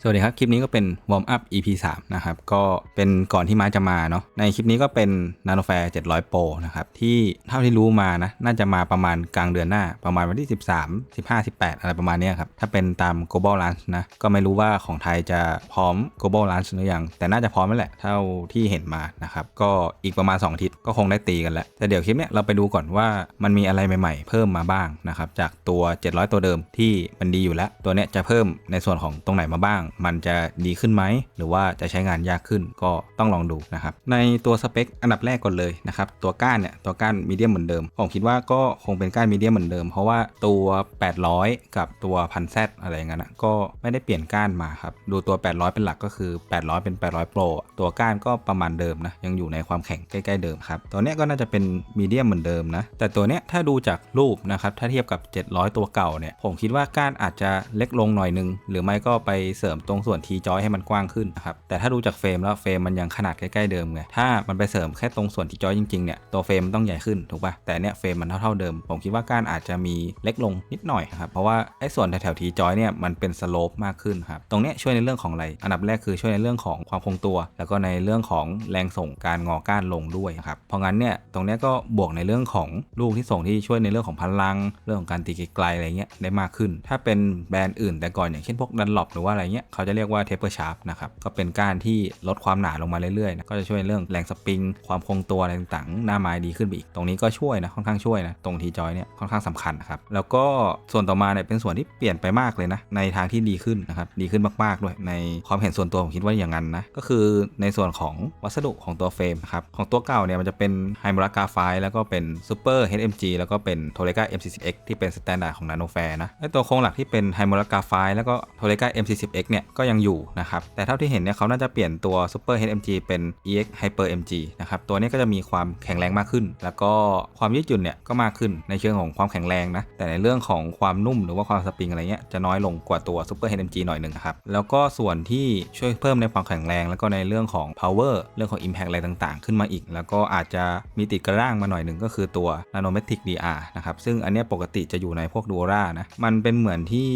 สวัสดีครับ คลิปนี้ก็เป็น Warm Up EP 3นะครับ ก็เป็นก่อนที่ม้จะมาเนาะ ในคลิปนี้ก็เป็น Nano Fair 700 Pro นะครับ ที่เท่าที่รู้มานะ น่าจะมาประมาณกลางเดือนหน้า ประมาณวันที่ 13 15 18 อะไรประมาณนี้ครับ ถ้าเป็นตาม Global Launch นะ ก็ไม่รู้ว่าของไทยจะพร้อม Global Launch หรือยัง แต่น่าจะพร้อมแล้วแหละ เท่าที่เห็นมานะครับ ก็อีกประมาณ2อาทิตย์ก็คงได้ตีกันแล้ว แต่เดี๋ยวคลิปเนี้ยเราไปดูก่อนว่ามันมีอะไรใหม่ ๆ เพิ่มมาบ้างนะครับ จากตัว 700 ตัวเดิมที่มันดีอยู่แล้ว ตัวเนี้ยจะเพิ่มในส่วนของตรงไหนมาบ้างมันจะดีขึ้นไหม หรือว่าจะใช้งานยากขึ้นก็ต้องลองดูนะครับ ในตัวสเปคอันดับแรกก่อนเลยนะครับ ตัวก้านเนี่ย ตัวก้านมีเดียมเหมือนเดิม ผมคิดว่าก็คงเป็นก้านมีเดียมเหมือนเดิม เพราะว่าตัว 800 กับตัวพันแซอะไรอย่างนั้นนะก็ไม่ได้เปลี่ยนก้านมาครับ ดูตัว 800 เป็นหลักก็คือ 800 เป็น 800 Pro ตัวก้านก็ประมาณเดิมนะ ยังอยู่ในความแข็งใกล้ๆเดิมครับ ตัวเนี้ยก็น่าจะเป็นมีเดียมเหมือนเดิมนะ แต่ตัวเนี้ยถ้าดูจากรูปนะครับ ถ้าเทียบกับ 700 ตัวเก่าเนี่ย ผมคิดว่าก้านอาจจะเล็กลงหน่อยนึง หรือไม่ก็ไปเสริมตรงส่วนทีจอยให้มันกว้างขึ้นนะครับแต่ถ้าดูจากเฟรมแล้วเฟรมมันยังขนาดใกล้ๆเดิมไงถ้ามันไปเสริมแค่ตรงส่วนทีจอยจริงๆเนี่ยตัวเฟรมมันต้องใหญ่ขึ้นถูกปะแต่เนี้ยเฟรมมันเท่าๆเดิม ผมคิดว่าก้านอาจจะมีเล็กลงนิดหน่อยครับเพราะว่าไอ้ส่วนแถวๆทีจอยเนี่ยมันเป็นสโลปมากขึ้นครับตรงเนี้ยช่วยในเรื่องของอะไรอันดับแรกคือช่วยในเรื่องของความคงตัว แล้วก็ในเรื่องของแรงส่งการงอก้านลงด้วยครับเพราะงั้นเนี่ยตรงเนี้ยก็บวกในเรื่องของลูกที่ส่งที่ช่วยในเรื่องของพลัง เรื่องของการตีไกลๆอะไรเงี้ยได้มากขึ้น ถ้าเป็นแบรนด์อื่นแต่ก่อนอย่างเช่นพวกดันหลบหรือว่าอะไรเงี้ยเขาจะเรียกว่าเทปเปอร์ชาร์ปนะครับก็เป็นก้านที่ลดความหนาลงมาเรื่อยๆนะก็จะช่วยเรื่องแรงสปริง ความคงตัวอะไรต่างๆ หน้าไม้ดีขึ้นไปอีก ตรงนี้ก็ช่วยนะค่อนข้างช่วยนะตรงทีจอยเนี่ยค่อนข้างสำคัญนะครับแล้วก็ส่วนต่อมาเนี่ยเป็นส่วนที่เปลี่ยนไปมากเลยนะในทางที่ดีขึ้นนะครับดีขึ้นมากๆด้วย ในความเห็นส่วนตัวผมคิดว่าอย่างนั้นนะก็คือในส่วนของวัสดุของตัวเฟรมครับของตัวเก่าเนี่ยมันจะเป็นไฮมูรากาไฟแล้วก็เป็นซูเปอร์ HMG แล้วก็เป็นโทเลกา M40X ที่เป็นสแตนดาร์ดของนาโนแฟร์นะไอตัวโครงหลักที่เป็นไฮมูรากาไฟแล้วก็โทเลกา M40X เนี่ยก็ยังอยู่นะครับ แต่เท่าที่เห็นเนี่ยเขาน่าจะเปลี่ยนตัว Super HMG เป็น EX Hyper MG นะครับ ตัวนี้ก็จะมีความแข็งแรงมากขึ้น แล้วก็ความยืดหยุ่นเนี่ยก็มากขึ้นในเชิงของความแข็งแรงนะ แต่ในเรื่องของความนุ่มหรือว่าความสปริงอะไรเงี้ยจะน้อยลงกว่าตัว Super HMG หน่อยหนึ่งครับ แล้วก็ส่วนที่ช่วยเพิ่มในความแข็งแรง แล้วก็ในเรื่องของ power เรื่องของ impact อะไรต่างๆ ขึ้นมาอีก แล้วก็อาจจะมีติดกระด้างมาหน่อยหนึ่งก็คือตัว Nanometric DR นะครับซึ่งอันเนี้ปกติจะอยู่ในพวก Duora นะมันเป็นเหมือนที่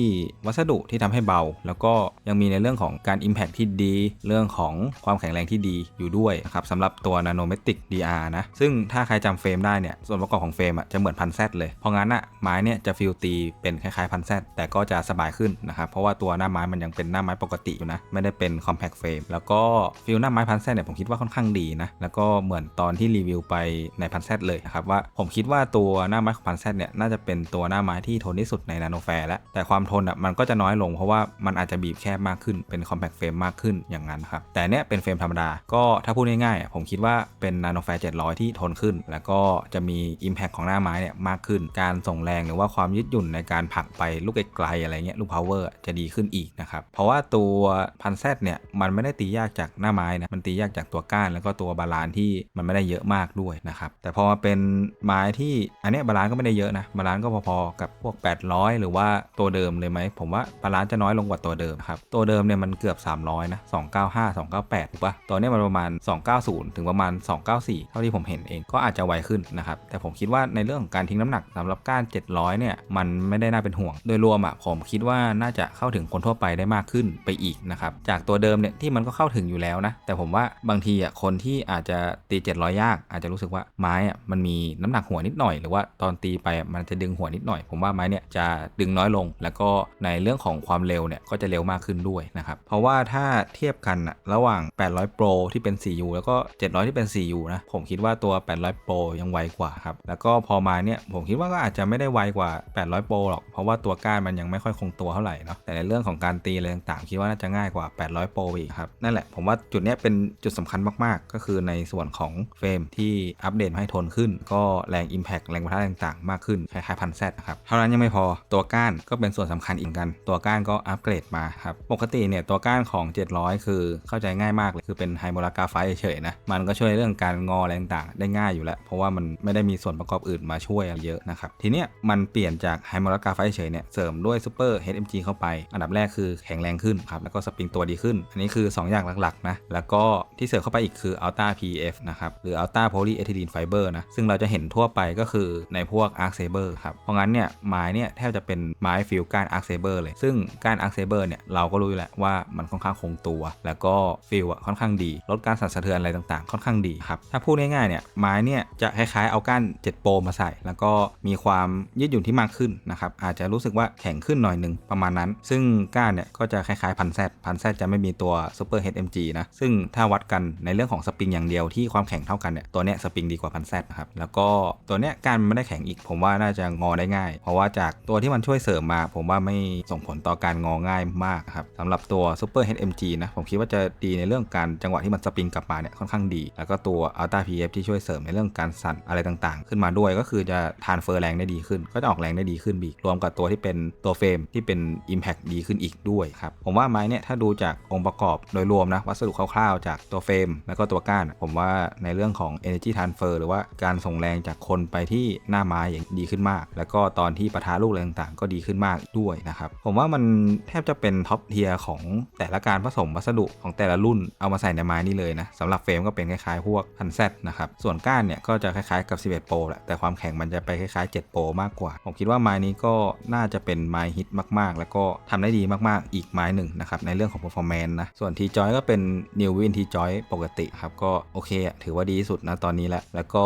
วัสดุที่ทำให้เบา แล้วก็ยังมีในเรื่องของการ impact ที่ดี เรื่องของความแข็งแรงที่ดีอยู่ด้วยนะครับสำหรับตัว Nanometric DR นะ ซึ่งถ้าใครจำเฟรมได้เนี่ย ส่วนประกอบของเฟรมอะจะเหมือนพันแซดเลย เพราะงั้นอะไม้เนี่ยจะฟิลตีเป็นคล้ายๆพันแซดแต่ก็จะสบายขึ้นนะครับ เพราะว่าตัวหน้าไม้มันยังเป็นหน้าไม้ปกติอยู่นะ ไม่ได้เป็น compact frame แล้วก็ฟิลหน้าไม้พันแซดเนี่ยผมคิดว่าค่อนข้างดีนะ แล้วก็เหมือนตอนที่รีวิวไปในพันแซดเลยนะครับว่าผมคิดว่าตัวหน้าไม้ของพันแซดเนี่ยน่าจะเป็นตัวหน้าไม้ที่ทนที่สุดในนาโนแฟร์แล้วแต่ความทนอะมันก็จะน้อยลงเพราะว่ามันอาจจะบีบแคบมากขึ้นเป็น compact frame มากขึ้นอย่างนั้นครับ แต่เนี้ยเป็นเฟรมธรรมดา ก็ถ้าพูดง่ายๆ ผมคิดว่าเป็นนาโนแฟร์700 ที่ทนขึ้น แล้วก็จะมี impact ของหน้าไม้เนี่ยมากขึ้น การส่งแรงหรือว่าความยืดหยุ่นในการผลักไปลูกไกลๆอะไรเงี้ยลูก power จะดีขึ้นอีกนะครับ เพราะว่าตัวพันแซดเนี่ยมันไม่ได้ตียากจากหน้าไม้นะ มันตียากจากตัวก้าน แล้วก็ตัวบาลานที่มันไม่ได้เยอะมากด้วยนะครับ แต่พอมาเป็นไม้ที่อันเนี้ยบาลานก็ไม่ได้เยอะนะ บาลานก็พอๆกับพวก 800 หรือว่าตัวเดิมเลยไหม ผมว่าบาลานจะน้อยลงกว่าตัวเดิมครับตัวเดิมเนี่ยมันเกือบ 300 นะ 295 298 ถูกปะตัวนี้มันประมาณ 290 ถึงประมาณ 294 เท่าที่ผมเห็นเองก็อาจจะไวขึ้นนะครับ แต่ผมคิดว่าในเรื่องของการทิ้งน้ำหนักสำหรับก้าน 700 เนี่ย มันไม่ได้น่าเป็นห่วง โดยรวมอะผมคิดว่าน่าจะเข้าถึงคนทั่วไปได้มากขึ้นไปอีกนะครับ จากตัวเดิมเนี่ยที่มันก็เข้าถึงอยู่แล้วนะ แต่ผมว่าบางทีอะคนที่อาจจะตี 700 ยาก อาจจะรู้สึกว่าไม้อะมันมีน้ำหนักหัวนิดหน่อย หรือว่าตอนตีไปมันจะดึงหัวนิดหน่อย ผมว่าไม้เนี่ยจะดึงน้อยลง แล้วก็ในเรื่องของความเร็วเนี่ยก็จะเร็วมากขึ้นด้วยนะครับ เพราะว่าถ้าเทียบกันอะระหว่าง 800 Pro ที่เป็น 4U แล้วก็ 700 ที่เป็น 4U นะ ผมคิดว่าตัว 800 Pro ยังไวกว่าครับ แล้วก็พอมาเนี่ย ผมคิดว่าก็อาจจะไม่ได้ไวกว่า 800 Pro หรอก เพราะว่าตัวก้านมันยังไม่ค่อยคงตัวเท่าไหร่เนาะ แต่ในเรื่องของการตีอะไรต่างๆ คิดว่าน่าจะง่ายกว่า 800 Pro อีกครับ นั่นแหละ ผมว่าจุดนี้เป็นจุดสำคัญมากๆ ก็คือในส่วนของเฟรมที่อัปเดตให้ทนขึ้น ก็แรง Impact แรงประทะต่างๆ มากขึ้น คล้ายๆพันแซนะครับ เท่านั้นยังไม่พอ ตัวก้านก็เป็นส่วนสำคัญอีกกัน ตัวก้านก็อัปเกรดมาครับปกติเนี่ยตัวก้านของ 700 คือเข้าใจง่ายมากเลยคือเป็นไฮโมลากาไฟเฉยๆนะมันก็ช่วยเรื่องการงอแรงต่างๆได้ง่ายอยู่แล้ว เพราะว่ามันไม่ได้มีส่วนประกอบอื่นมาช่วยอะไรเยอะนะครับทีเนี้ยมันเปลี่ยนจากไฮโมลากาไฟเฉยเนี่ยเสริมด้วยซูเปอร์ HMG เข้าไป อันดับแรกคือแข็งแรงขึ้นครับแล้วก็สปริงตัวดีขึ้น อันนี้คือ 2 อย่างหลักๆนะแล้วก็ที่เสริมเข้าไปอีกคือ Ultra PF นะครับหรือ Ultra Polyethylene Fiber นะซึ่งเราจะเห็นทั่วไปก็คือในพวก Arc Saber ครับเพราะงั้นเนี่ยไม้เนี่ยแทบจะเป็นไม้ฟิลการ Arc Saber เลย ซึ่งการ Arc Saber เนี่ยเราก็รู้อยู่แหละว่ามันค่อนข้างคงตัว แล้วก็ฟีลอะค่อนข้างดีลดการสั่นสะเทือนอะไรต่างๆ ค่อนข้างดีครับถ้าพูดง่ายๆเนี่ยไม้เนี่ยจะคล้ายๆเอาก้าน7โปรมาใส่ แล้วก็มีความยืดหยุ่นที่มากขึ้นนะครับอาจจะรู้สึกว่าแข็งขึ้นหน่อยหนึ่งประมาณนั้น ซึ่งก้านเนี่ยก็จะคล้ายๆพันแซดพันแซดจะไม่มีตัว Super HMG นะซึ่งถ้าวัดกันในเรื่องของสปริงอย่างเดียวที่ความแข็งเท่ากันเนี่ยตัวเนี้ยสปริงดีกว่าพันแซดนะครับแล้วก็ตัวเนี้ยก้านมันไม่ได้แข็งอีก ผมว่าน่าจะงอได้ง่าย เพราะว่าจากตัวที่มันช่วยเสริมมา ผมว่าไม่ส่งผลต่อการงอง่ายมากครับสำหรับตัว Super HMG นะ ผมคิดว่าจะดีในเรื่องการจังหวะที่มันสปริงกลับมาเนี่ยค่อนข้างดี แล้วก็ตัว Ultra PF ที่ช่วยเสริมในเรื่องการสั่นอะไรต่างๆ ขึ้นมาด้วยก็คือจะทานเฟอร์แรงได้ดีขึ้น ก็จะออกแรงได้ดีขึ้นอีกรวมกับตัวที่เป็นตัวเฟรมที่เป็น Impact ดีขึ้นอีกด้วยครับผมว่าไม้เนี่ยถ้าดูจากองค์ประกอบโดยรวมนะวัสดุคร่าวๆ จากตัวเฟรมแล้วก็ตัวก้าน ผมว่าในเรื่องของ energy transfer หรือว่าการส่งแรงจากคนไปที่หน้าไม้อย่างดีขึ้นมาก แล้วก็ตอนที่ปะทะลูกอะไรต่างๆ ก็ดีขึ้นมากด้วยนะครับผมว่ามันแทบจะเป็นท็อปเทียของแต่ละการผสมวัสดุของแต่ละรุ่นเอามาใส่ในไม้นี่เลยนะสำหรับเฟรมก็เป็นคล้ายๆ พวกพันแซนะครับ ส่วนก้านเนี่ยก็จะคล้ายๆกับ 11 โปรแหละ แต่ความแข็งมันจะไปคล้ายๆ 7 โปรมากกว่า ผมคิดว่าไม้นี้ก็น่าจะเป็นไม้ฮิตมากๆ แล้วก็ทำได้ดีมากๆ อีกไม้หนึ่งนะครับในเรื่องของ performance นะ ส่วน T joy ก็เป็น New Win T joy ปกติครับก็โอเคถือว่าดีที่สุดนะตอนนี้แหละแล้วก็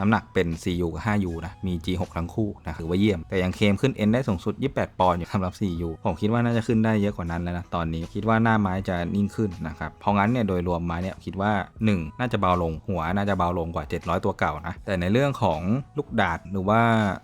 น้ำหนักเป็น 4U กับ 5U นะมี G6 ทั้งคู่นะถือว่าเยี่ยม แต่ยังเคมขึ้น N ได้สูงสุด 28 ปอนด์อยู่สำหรับ 4U ผมคิดว่าน่าจะขึ้นได้เยอะกว่านั้นแล้วนะตอนนี้คิดว่าหน้าไม้จะนิ่งขึ้นนะครับเพราะงั้นเนี่ยโดยรวมไม้เนี่ยคิดว่า 1 น่าจะเบาลงหัวน่าจะเบาลงกว่า 700 ตัวเก่านะแต่ในเรื่องของลูกดาดหรือว่า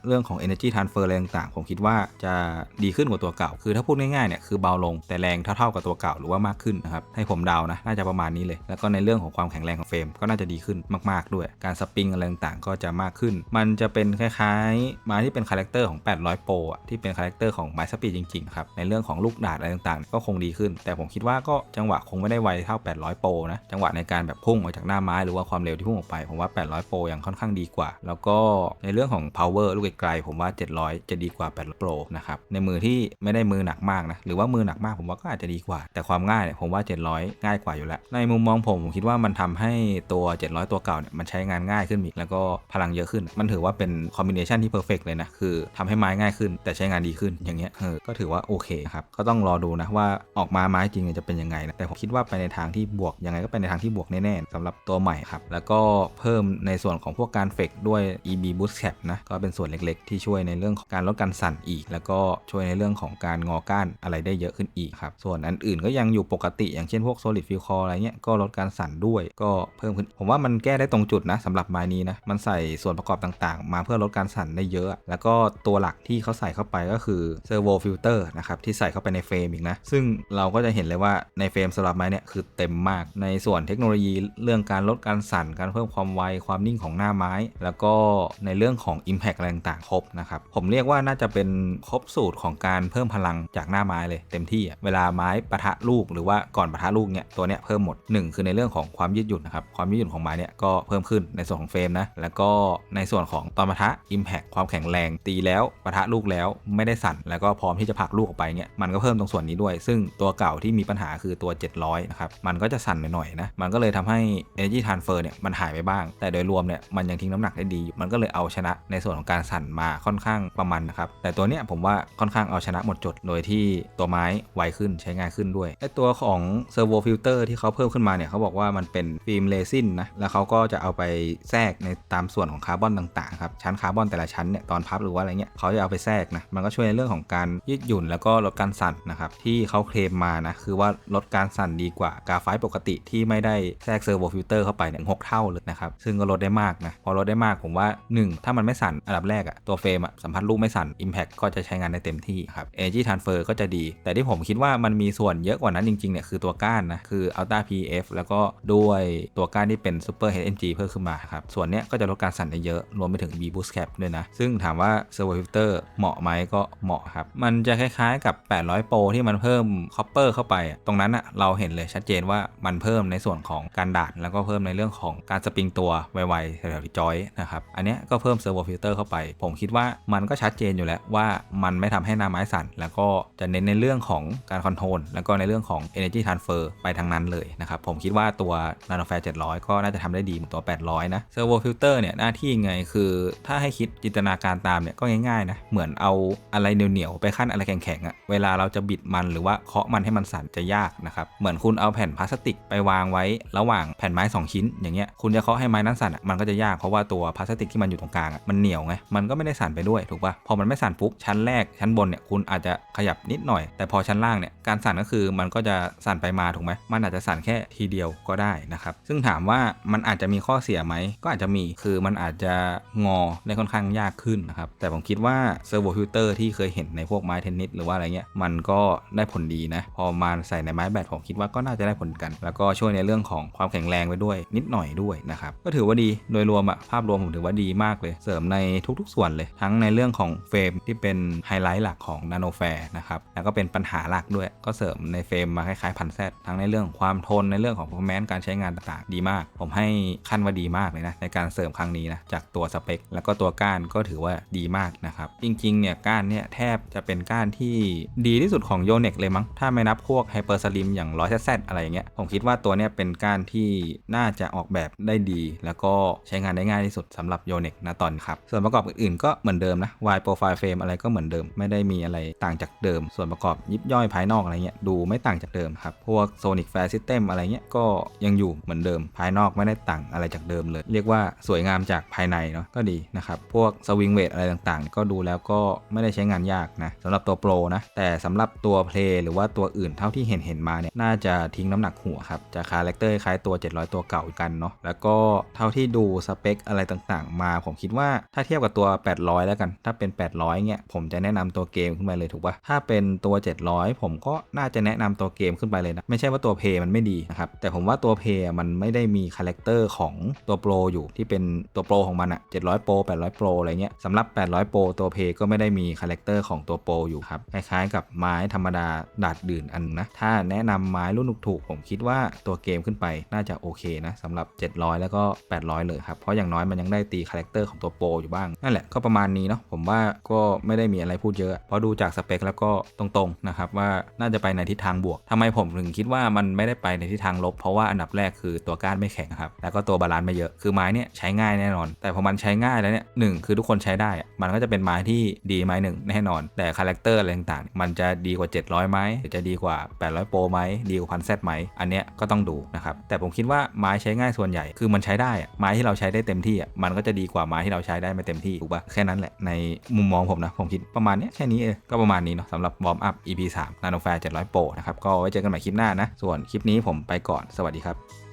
เรื่องของ energy transfer อะไรต่างๆผมคิดว่าจะดีขึ้นกว่าตัวเก่า คือถ้าพูดง่ายๆเนี่ยคือเบาลงแต่แรงเท่าๆกับตัวเก่าหรือว่ามากขึ้นนะครับให้ผมเดานะน่าจะประมาณนี้เลย แล้วก็ในเรื่องของความแข็งแรงของเฟรมก็น่าจะดีขึ้นมาก ๆด้วย การสปริงอะไรต่างๆก็จะมากขึ้น มันจะเป็นคล้ายๆไม้ที่เป็นคาแรคเตอร์ของ 800 โปรอะที่เป็นคาแรคเตอร์ของไม้สปีดจริงๆครับในเรื่องของลูกดาดอะไรต่างๆก็คงดีขึ้น แต่ผมคิดว่าก็จังหวะคงไม่ได้ไวเท่า 800 โปรนะ จังหวะในการแบบพุ่งออกจากหน้าไม้หรือว่าความเร็วที่พุ่งออกไป ผมว่า 800 โปรยังค่อนข้างดีกว่า แล้วก็ในเรื่องของ power ลูกไกลๆผมว่า 700 จะดีกว่า 800 โปรนะครับ ในมือที่ไม่ได้มือหนักมากนะ หรือว่ามือหนักมากผมว่าก็อาจจะดีกว่า แต่ความง่ายเนี่ยผมว่า 700 ง่ายกว่าอยู่แล้ว ในมุมมองผมผมคิดว่ามันทำให้ตัว 700 ตัวเก่าเนี่ยมันใช้งานง่ายขึ้นอีก แล้วก็พลังเยอะขึ้น มันถือว่าเป็นคอมบิเนชันที่เพอร์เฟกเลยนะ คือทำให้ไม้ง่ายขึ้น แต่ใช้งานดีขึ้นอย่างเงี้ยเออก็ถือว่าโอเคครับก็ต้องรอดูนะว่าออกมาไม้จริงจะเป็นยังไงนะแต่ผมคิดว่าไปในทางที่บวกยังไงก็ไปในทางที่บวกแน่ๆสำหรับตัวใหม่ครับแล้วก็เพิ่มในส่วนของพวกการเฟกด้วย EB Boost Cap นะก็เป็นส่วนเล็กๆ ที่ช่วยในเรื่องของการลดการสั่นอีก แล้วก็ช่วยในเรื่องของการงอก้านอะไรได้เยอะขึ้นอีกครับส่วนอันอื่นก็ยังอยู่ปกติ อย่างเช่นพวก Solid Feel Core อะไรเงี้ยก็ลดการสั่นด้วยก็เพิ่มขึ้น ผมว่ามันแก้ได้ตรงจุดนะสำหรับไม้นี้นะมันใส่ส่วนประกอบต่างๆ มาเพื่อลดการสั่นได้เยอะ แล้วก็ตัวหลักที่เขาใส่เข้าไปก็คือ Servo Filter นะครับที่ใส่เข้าไปในเฟรมอีกนะซึ่งเราก็จะเห็นเลยว่าในเฟรมสำหรับไม้เนี่ยคือเต็มมาก ในส่วนเทคโนโลยีเรื่องการลดการสั่น การเพิ่มความไว ความนิ่งของหน้าไม้ แล้วก็ในเรื่องของ Impact อะไรต่างๆครบนะครับ ผมเรียกว่าน่าจะเป็นครบสูตรของการเพิ่มพลังจากหน้าไม้เลยเต็มที่เวลาไม้ปะทะลูกหรือว่าก่อนปะทะลูกเนี่ยตัวเนี้ยเพิ่มหมด 1 คือในเรื่องของความยืดหยุ่นนะครับความยืดหยุ่นของไม้เนี่ยก็เพิ่มขึ้นในส่วนของเฟรมนะแล้วก็ในส่วนของตอนปะทะ Impact ความแข็งแรงตีแล้วปะทะลูกแล้วไม่ได้สั่น แล้วก็พร้อมที่จะผลักลูกออกไปเนี่ยมันก็เพิ่มตรงส่วนนี้ด้วยซึ่งตัวเก่าที่มีปัญหาคือตัว 700 นะครับ มันก็จะสั่นหน่อยๆนะ มันก็เลยทำให้ energy transfer เนี่ยมันหายไปบ้าง แต่โดยรวมเนี่ยมันยังทิ้งน้ำหนักได้ดี มันก็เลยเอาชนะในส่วนของการสั่นมาค่อนข้างประมาณนะครับ แต่ตัวเนี้ยผมว่าค่อนข้างเอาชนะหมดจด โดยที่ตัวไม้ไวขึ้นใช้ง่ายขึ้นด้วยไอตัวของ servo filter ที่เขาเพิ่มขึ้นมาเนี่ยเขาบอกว่ามันเป็นฟิล์มเรซินนะ แล้วเขาก็จะเอาไปแทรกในตามส่วนของคาร์บอนต่างๆครับ ชั้นคาร์บอนแต่ละชั้นเนี่ยตอนพับหรือว่าอะไรเงี้ยเขาจะเอาไปแทรกนะ มันก็ช่วยในเรื่องของการยืดหยุ่นแล้วก็ลดการสั่นนะครับที่เขาเคลมมานะ คือว่าลดการสั่นดีกว่ากาไฟปกติที่ไม่ได้แทรกเซอร์โวฟิลเตอร์เข้าไปเนี่ยหกเท่าเลยนะครับ ซึ่งก็ลดได้มากนะ พอลดได้มากผมว่า 1 ถ้ามันไม่สั่นอันดับแรกอะตัวเฟรมอะสัมผัสลูกไม่สั่น Impact ก็จะใช้งานได้เต็มที่ครับ Energy Transfer ก็จะดี แต่ที่ผมคิดว่ามันมีส่วนเยอะกว่านั้นจริงๆเนี่ยคือตัวก้านนะคือ Ultra PF แล้วก็ด้วยตัวก้านที่เป็น Super HNG เพิ่มขึ้นมาครับส่วนเนี้ยก็จะลดการสั่นได้เยอะรวมไปถึง B Boost Cap ด้วยนะซึ่งถามว่า Servo Filter เหมาะไหมก็เหมาะครับมันจะคล้ายๆกับ 800 Pro ที่มันเพิ่ม Copper เข้าไป ตรงนั้นอะเราเห็นเลยชัดเจนว่ามันเพิ่มในส่วนของการดาดแล้วก็เพิ่มในเรื่องของการสปริงตัวไวๆแถวๆจอยนะครับอันนี้ก็เพิ่ม Servo Filter เข้าไป ผมคิดว่ามันก็ชัดเจนอยู่แล้วว่ามันไม่ทำให้น้าไม้สั่น แล้วก็จะเน้นในเรื่องของการคอนโทรลแล้วก็ในเรื่องของ Energy Transfer ไปทางนั้นเลยนะครับผมคิดว่าตัว Nano Fair 700 ก็น่าจะทำได้ดีเหมือนตัว 800 นะ Servo Filter เนี่ยหน้าที่ไงคือถ้าให้คิดจินตนาการตามเนี่ยก็ง่ายๆนะเหมือนเอาอะไรเหนียวๆไปขั้นอะไรแข็งๆอะเวลาเราจะบิดมันหรือว่าว่าเคาะมันให้มันสั่นจะยากนะครับ เหมือนคุณเอาแผ่นพลาสติกไปวางไว้ระหว่างแผ่นไม้ 2 ชิ้น อย่างเงี้ย คุณจะเคาะให้ไม้นั้นสั่นอะมันก็จะยากเพราะว่าตัวพลาสติกที่มันอยู่ตรงกลางอะมันเหนียวไง มันก็ไม่ได้สั่นไปด้วยถูกปะพอมันไม่สั่นปุ๊บชั้นแรกชั้นบนเนี่ยคุณอาจจะขยับนิดหน่อย แต่พอชั้นล่างเนี่ยการสั่นก็คือมันก็จะสั่นไปมาถูกไหมมันอาจจะสั่นแค่ทีเดียวก็ได้นะครับ ซึ่งถามว่ามันอาจจะมีข้อเสียไหมก็อาจจะมีคือมันอาจจะงอได้ค่อนข้างยากขึ้นนะครับแต่ผมคิดว่าเซอร์โวฟิลเตอร์ที่เคยเห็นในพวกไม้เทนนิสหรือว่าอะไรเงี้ยมันก็ได้ผลดีนะ พอมาใส่ในไม้แบตผมคิดว่าก็น่าจะได้ผลกัน แล้วก็ช่วยในเรื่องของความแข็งแรงไปด้วย นิดหน่อยด้วยนะครับก็ถือว่าดีโดยรวมอะภาพรวมผมถือว่าดีมากเลย เสริมในทุกๆ ส่วนเลย ทั้งในเรื่องของเฟรมที่เป็นไฮไลท์หลักของนาโนแฟร์นะครับแล้วก็เป็นปัญหาหลักด้วย ก็เสริมในเฟรมมาคล้ายๆพันแซดทั้งในเรื่องของความทนในเรื่องของ performance การใช้งานต่างๆ ดีมาก ผมให้ขั้นว่าดีมากเลยนะในการเสริมครั้งนี้นะจากตัวสเปค แล้วก็ตัวก้านก็ถือว่าดีมากนะครับจริงๆเนี่ยก้านเนี่ยแทบจะเป็นก้านที่ดีที่สุดของโยเน็กเลยมั้ง ถ้าไม่นับพวกไฮเปอร์สลิมอย่างร้อยแซดอะไรอย่างเงี้ย ผมคิดว่าตัวเนี้ยเป็นก้านที่น่าจะออกแบบได้ดี แล้วก็ใช้งานได้ง่ายที่สุดสำหรับโยเน็กณตอนนี้ครับ ส่วนประกอบอื่นๆก็เหมือนเดิมนะ Y profile frame อะไรก็เหมือนเดิม ไม่ได้มีอะไรต่างจากเดิม ส่วนประกอบยิบย่อยภายนอกอะไรเงี้ยดูไม่ต่างจากเดิมครับ พวก Sonic Fair System อะไรเงี้ยก็ยังอยู่เหมือนเดิม ภายนอกไม่ได้ต่างอะไรจากเดิมเลย เรียกว่าสวยงามจากภายในเนาะก็ดีนะครับ พวกสวิงเวทอะไรต่างๆ ก็ดูแล้วก็ไม่ได้ใช้งานยากนะสำหรับตัวโปรนะแต่สำหรับตัวเพลหรือว่าตัวอื่นเท่าที่เห็นเห็นมาเนี่ยน่าจะทิ้งน้ำหนักหัวครับจะคาแรคเตอร์คล้ายตัว 700 ตัวเก่ากันเนาะแล้วก็เท่าที่ดูสเปคอะไรต่างๆ มา ผมคิดว่าถ้าเทียบกับตัว 800 แล้วกัน ถ้าเป็น 800เนี่ยผมจะแนะนำตัวเกมขึ้นไปเลยถูกปะถ้าเป็นตัว 700 ผมก็น่าจะแนะนำตัวเกมขึ้นไปเลยนะไม่ใช่ว่าตัวเพย์มันไม่ดีนะครับแต่ผมว่าตัวเพย์มันไม่ได้มีคาแรคเตอร์ของตัวโปรอยู่ที่เป็นตัวโปรของมันอะ700โปร800โปรอะไรเงี้ยสำหรับ 800โปรตัวเพย์ก็ไม่ได้มีคาแรคเตอร์ของตัวโปรอยู่ครับคล้ายๆกับไม้ธรรมดาดาดดื่นอันนึงนะถ้าแนะนำไม้รุ่นถูกๆผมคิดว่าตัวเกมขึ้นไปน่าจะโอเคนะสำหรับ 700 แล้วก็ 800 เลยครับ เพราะอย่างน้อยมันยังได้ตีคาแรคเตอร์ของตัวโปรอยู่บ้าง นั่นแหละก็ประมาณนี้เนาะผมว่าก็ไม่ได้มีอะไรพูดเยอะ เพราะดูจากสเปคแล้วก็ตรงๆนะครับว่าน่าจะไปในทิศทางบวกทำไมผมถึงคิดว่ามันไม่ได้ไปในทิศทางลบ เพราะว่าอันดับแรกคือตัวก้านไม่แข็งครับแล้วก็ตัวบาลานซ์ไม่เยอะคือไม้เนี่ยใช้ง่ายแน่นอน แต่พอมันใช้ง่ายแล้วเนี่ยหนึ่งคือทุกคนใช้ได้ มันก็จะเป็นไม้ที่ดีไม้หนึ่งแน่นอน แต่คาแรคเตอร์อะไรต่างๆมันจะดีกว่า 700ไหมหรือจะดีกว่า 800โปรไหมดีกว่าพันแซไหมอันเนี้ยก็ต้องดูนะครับแต่ผมคิดว่าไม้ใช้ง่ายส่วนใหญ่คือมันใช้ได้อะไม้ที่เราใช้ได้เต็มที่อะมันก็จะดีกว่าไม้ที่เราใช้ได้ไม่เต็มที่ถูกปะแค่นั้นแหละในมุมมองผมนะผมคิดประมาณเนี้ยแค่นี้เออก็ประมาณนี้เนาะสำหรับวอร์มอัพ EP 3 Nano Fair 700 Pro นะครับก็ไว้เจอกันใหม่คลิปหน้านะส่วนคลิปนี้ผมไปก่อนสวัสดีครับ